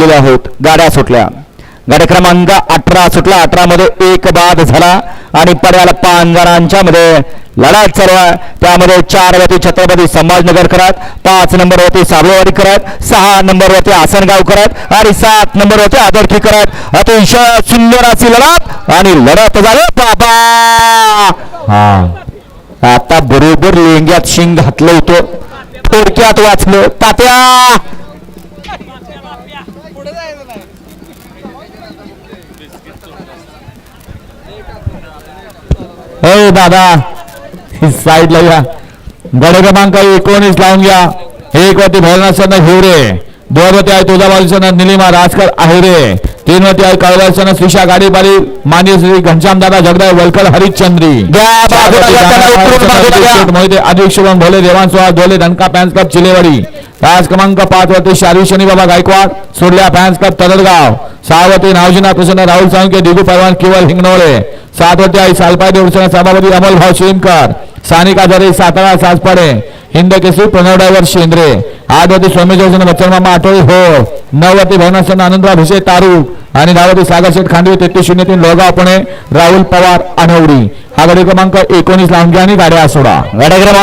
गेलेले आहोत. गाड्या सुटल्या. गाड्या क्रमांक अठरा सुटला. अठरामध्ये एक बाद झाला आणि पर्याला पाच जणांच्या मध्ये लढाई चालू आहे. त्यामध्ये चार वरती छत्रपती संभाजनगर करत पाच नंबर वरती साबळेवाडी करत सहा नंबर वरती आसनगाव करत आणि सात नंबर वरती आदरकी करत. अतिशय सुंदर अशी लढत आणि लढत झालं. बाबा! हा. आता बरोबर लेंग्यात शिंग घातलं होतं. थोडक्यात वाचलं. तात्या! हो दादा साईडला या. गड क्रमांक एकोणीस लावून घ्या. एक वरती भैरनाथ हिवरे. दोन वरती आहे तुळजाबाजूसन निलिमा राजकर आहेरे तीन वरती आहे कळवळसन श्रीषा गाडीपारी मान्य श्री घनश्याम दादा जगदाय वलकर हरिश्चंद्री. मोहिते अधिक शुभम भोले देवान सुहास डोले धनका फॅन्स क्लब चिलेवाडी. तास क्रमांक पाच वरती शारी शनी बाबा गायकवाड सोडल्या फॅन्स क्लब तरडगाव. सहा वरती नावजीना प्रसन्न राहुल साळुंके दिगू परवान केवळ हिंगणोळे. सात वरती आई सालपाय देवसन सभापती अमोल भाऊ शिमकर सानिका जरे सातारा सासपडे हिंद केसरी प्रणव ड्रायव्हर शेंद्रे आठ वरती सोमेश्वर बच्चन मामा आठवडी हो. नऊ वरती भवनासन आनंदराव भिसे तारू. आणि दहावरती सागर शेठ खांडवी तेहतीस शून्य तीन लोगाव पुणे राहुल पवार अनवडी हा गाडी क्रमांक एकोणीस लावून घ्या आणि गाड्या सोडा. गाड्या क्रमांक